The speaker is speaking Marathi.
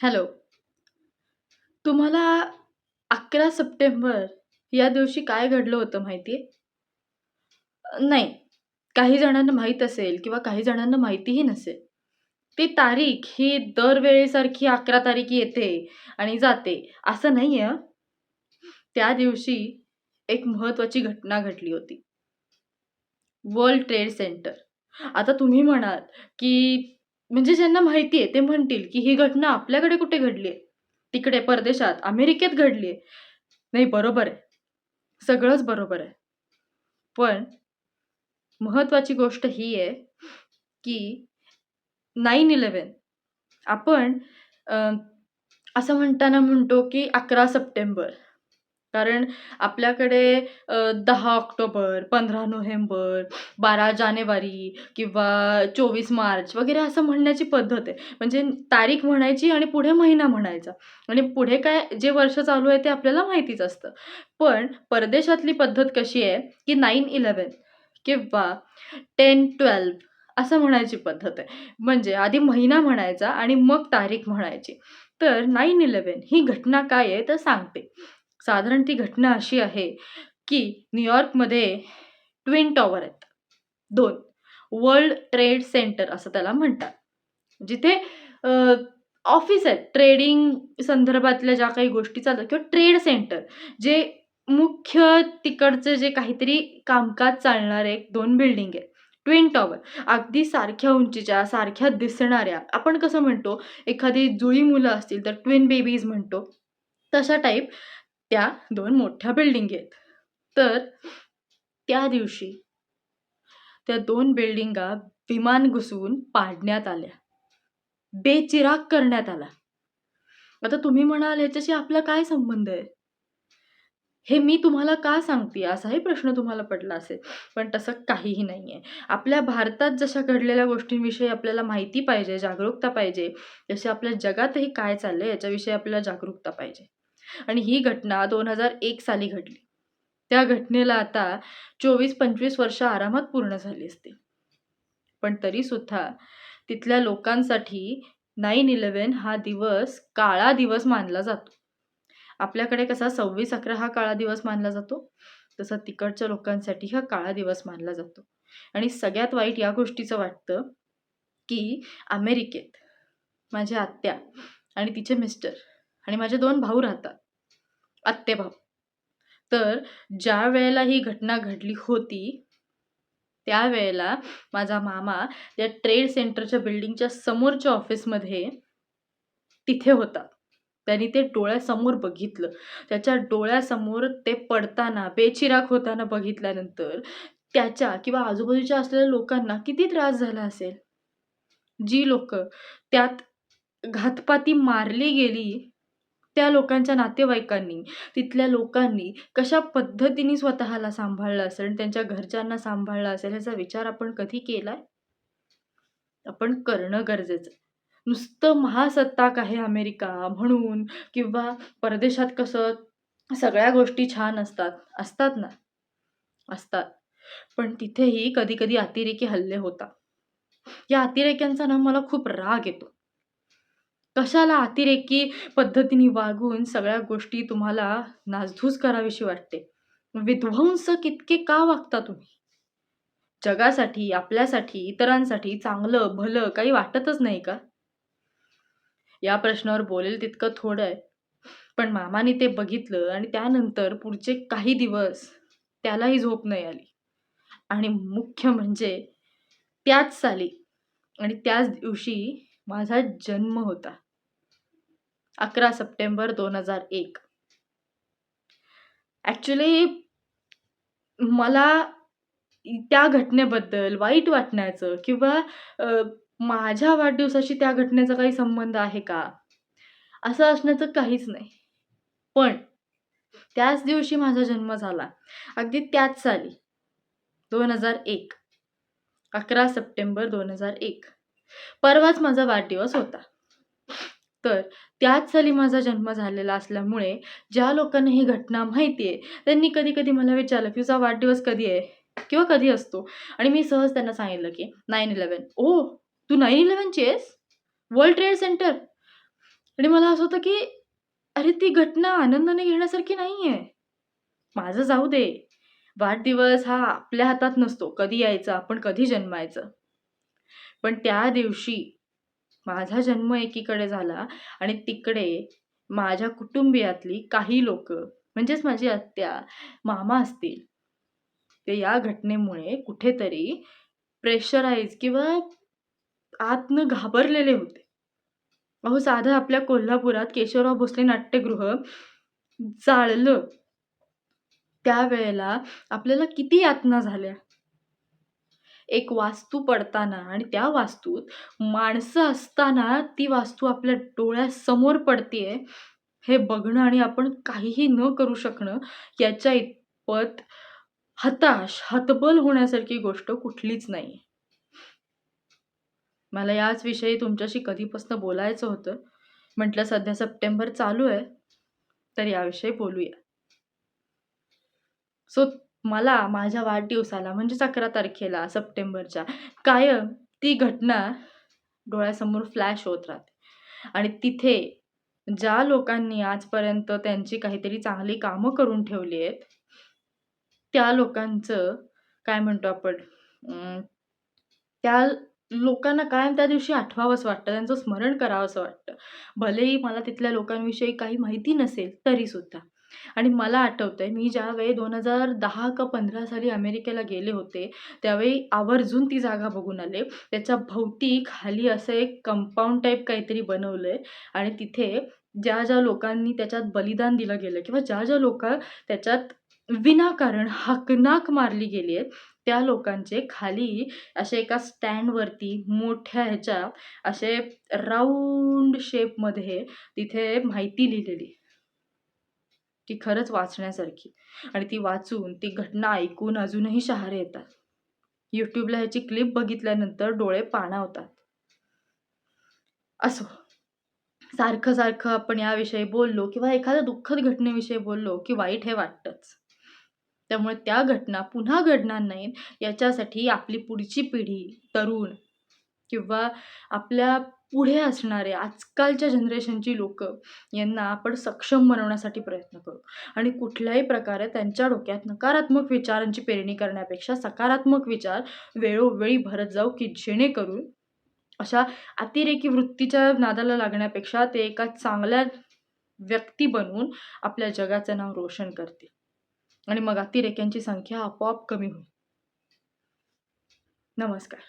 हॅलो. तुम्हाला अकरा सप्टेंबर या दिवशी काय घडलं होतं माहिती आहे? नाही. काही जणांना माहीत असेल किंवा काही जणांना माहितीही नसेल. ती तारीख ही दरवेळेसारखी 11 तारीख येते आणि जाते असं नाही आहे त्या दिवशी एक महत्त्वाची घटना घडली होती. World Trade Center. आता तुम्ही म्हणाल, की म्हणजे ज्यांना माहिती आहे ते म्हणतील, की ही घटना आपल्याकडे कुठे घडली आहे? तिकडे परदेशात, अमेरिकेत घडली आहे. नाही बरोबर आहे. सगळंच बरोबर आहे. पण महत्त्वाची गोष्ट ही आहे, की 9/11 आपण असं म्हणताना म्हणतो, की 11 सप्टेंबर. कारण आपल्याकडे दहा ऑक्टोबर, 15 नोव्हेंबर, 12 जानेवारी किंवा 24 मार्च वगैरे असं म्हणण्याची पद्धत आहे. म्हणजे तारीख म्हणायची आणि पुढे महिना म्हणायचा आणि पुढे काय जे वर्ष चालू आहे ते आपल्याला माहितीच असतं. पण परदेशातली पद्धत कशी आहे, की 9/11 किंवा 10/12 असं म्हणायची पद्धत आहे. म्हणजे आधी महिना म्हणायचा आणि मग तारीख म्हणायची. तर 9/11 ही घटना काय आहे तर सांगते. साधारण ती घटना अशी आहे, की न्यूयॉर्कमध्ये ट्विन टॉवर आहेत. दोन वर्ल्ड ट्रेड सेंटर असं त्याला म्हणतात. जिथे ऑफिस आहेत. ट्रेडिंग संदर्भातल्या ज्या काही गोष्टी चालतात किंवा ट्रेड सेंटर जे मुख्य तिकडचं जे काहीतरी कामकाज चालणारे एक दोन बिल्डिंग आहेत. ट्विन टॉवर अगदी सारख्या उंचीच्या, सारख्या दिसणाऱ्या आपण कसं म्हणतो एखादी जुळी मुलं असतील तर ट्विन बेबीज म्हणतो. तशा टाईप त्या दोन मोठ्या बिल्डिंग आहेत. तर त्या दिवशी त्या दोन बिल्डिंगा विमान घुसवून पाडण्यात आल्या. बेचिराग करण्यात आला. आता तुम्ही म्हणाल ह्याच्याशी आपला काय संबंध आहे? हे मी तुम्हाला का सांगते असाही प्रश्न तुम्हाला पडला असेल. पण तसं काहीही नाही आहे आपल्या भारतात जशा घडलेल्या गोष्टींविषयी आपल्याला माहिती पाहिजे, जागरूकता पाहिजे, तशी आपल्या जगातही काय चाललंय याच्याविषयी आपल्याला जागरूकता पाहिजे. आणि ही घटना 2001 साली घडली. त्या घटनेला आता 24-25 वर्ष आरामात पूर्ण झाली असते पण तरीसुद्धा तिथल्या लोकांसाठी 9/11 हा दिवस काळा दिवस मानला जातो. आपल्याकडे कसा 26/11 हा काळा दिवस मानला जातो, तसा तिकडच्या लोकांसाठी हा काळा दिवस मानला जातो. आणि सगळ्यात वाईट या गोष्टीचं वाटतं, की अमेरिकेत माझ्या आत्या आणि तिचे मिस्टर आणि माझे दोन भाऊ राहतात. आत्ते-भाऊ. तर ज्या वेळेला ही घटना घडली होती, त्यावेळेला माझा मामा त्या ट्रेड सेंटरच्या बिल्डिंगच्या समोरच्या ऑफिसमध्ये तिथे होता. त्यांनी ते डोळ्यासमोर बघितलं. त्याच्या डोळ्यासमोर ते पडताना, बेचिराख होताना बघितल्यानंतर त्याच्या किंवा आजूबाजूच्या असलेल्या लोकांना किती त्रास झाला असेल? जी लोक त्यात घातपाती मारली गेली, त्या लोकांच्या नातेवाईकांनी, तिथल्या लोकांनी कशा पद्धतीने स्वतःला सांभाळलं असेल आणि त्यांच्या घरच्यांना सांभाळलं असेल ह्याचा विचार आपण कधी केलाय? आपण करणं गरजेचं नुसतं महासत्ताक आहे अमेरिका म्हणून किंवा परदेशात कसं सगळ्या गोष्टी छान असतात. असतात ना. असतात. पण तिथेही कधी-कधी अतिरेकी हल्ले होतात. या अतिरेक्यांचा ना मला खूप राग येतो. कशाला अतिरेकी पद्धतीने वागून सगळ्या गोष्टी तुम्हाला नासधूस करावीशी वाटते. विध्वंसक इतके का वागता तुम्ही? जगासाठी, आपल्यासाठी, इतरांसाठी चांगलं, भलं काही वाटतच नाही का? या प्रश्नावर बोलेल तितकं थोडं आहे. पण मामाने ते बघितलं आणि त्यानंतर पुढचे काही दिवस त्यालाही झोप नाही आली. आणि मुख्य म्हणजे त्याच साली आणि त्याच दिवशी माझा जन्म होता. 11 सप्टेंबर दोन हजार एक ॲक्च्युली मला त्या घटनेबद्दल वाईट वाटण्याचं किंवा माझ्या वाढदिवसाशी त्या घटनेचा काही संबंध आहे का? असं असण्याचं काहीच नाही. पण त्याच दिवशी माझा जन्म झाला. अगदी त्याच साली 2001. 11 सप्टेंबर 2001. परवाच माझा वाढदिवस होता. तर त्याच साली माझा जन्म झालेला असल्यामुळे ज्या लोकांना ही घटना माहिती आहे, त्यांनी कधी-कधी मला विचारलं, की "तुझा वाढदिवस कधी आहे? किंवा कधी असतो?" आणि मी सहज त्यांना सांगितलं, की 9/11. "ओह! तू नाईन इलेव्हनची आहेस? World Trade Center?" आणि मला असं होतं, की अरे ती घटना आनंदाने घेण्यासारखी नाही आहे माझं जाऊ दे. वाढदिवस हा आपल्या हातात नसतो. कधी यायचा, आपण कधी जन्मायचं. पण त्या दिवशी माझा जन्म एकीकडे झाला आणि तिकडे माझ्या कुटुंबियातली काही लोक म्हणजेच माझी आत्या, मामा असतील, ते या घटनेमुळे कुठेतरी प्रेशराईज किंवा आतनं घाबरलेले होते. अहो, साधं आपल्या कोल्हापुरात केशवराव भोसले नाट्यगृह जाळलं. त्यावेळेला आपल्याला किती यातना झाल्या. एक वास्तू पडताना आणि त्या वास्तूत माणसं असताना ती वास्तू आपल्या डोळ्यासमोर पडतीये, हे बघणं आणि आपण काहीही न करू शकणं, याच्या इतपत हताश, हतबल होण्यासारखी गोष्ट कुठलीच नाही मला याच विषयी तुमच्याशी कधीपासून बोलायचं होतं. म्हटलं सध्या सप्टेंबर चालू आहे, तर याविषयी बोलूया. सो मला माझ्या वाढदिवसाला म्हणजेच 11 तारखेला सप्टेंबरच्या कायम ती घटना डोळ्यासमोर फ्लॅश होत राहते. आणि तिथे ज्या लोकांनी आजपर्यंत त्यांची काहीतरी चांगली कामं करून ठेवली आहेत, त्या लोकांचं काय म्हणतो आपण त्या लोकांना कायम त्या दिवशी आठवावंसं वाटतं. त्यांचं स्मरण करावंसं वाटतं. भलेही मला तिथल्या लोकांविषयी काही माहिती नसेल तरीसुद्धा. आणि मला आठवतं आहे मी ज्यावेळी 2010 का 15 साली अमेरिकेला गेले होते, त्यावेळी आवर्जून ती जागा बघून आले. त्याच्या भोवती खाली असं एक कंपाऊंड टाईप काहीतरी बनवलं आहे आणि तिथे ज्या-ज्या लोकांनी त्याच्यात बलिदान दिलं गेलं किंवा ज्या-ज्या लोक त्याच्यात विनाकारण हकनाक मारली गेली आहेत त्या लोकांचे खाली असे एका स्टँडवरती मोठ्या ह्याच्या असे राऊंड शेपमध्ये तिथे माहिती लिहिलेली ती खरंच वाचण्यासारखी आणि ती वाचून, ती घटना ऐकून अजूनही शहारे येतात. यूट्यूबला ह्याची क्लिप बघितल्यानंतर डोळे पाणावतात. असो. सारखं-सारखं आपण याविषयी बोललो किंवा एखाद्या दुःखद घटनेविषयी बोललो, की वाईट हे वाटतंच. त्यामुळे त्या घटना पुन्हा घडणार नाहीत, याच्यासाठी आपली पुढची पिढी, तरुण किंवा आपल्या पुढे असणारे आजकालच्या जनरेशनची लोकं, यांना आपण सक्षम बनवण्यासाठी प्रयत्न करू. आणि कुठल्याही प्रकारे त्यांच्या डोक्यात नकारात्मक विचारांची पेरणी करण्यापेक्षा सकारात्मक विचार वेळोवेळी भरत जाऊ, की जेणेकरून अशा अतिरेकी वृत्तीच्या नादाला लागण्यापेक्षा ते एका चांगल्या व्यक्ती बनवून आपल्या जगाचं नाव रोशन करतील. आणि मग अतिरेक्यांची संख्या आपोआप कमी होईल. नमस्कार.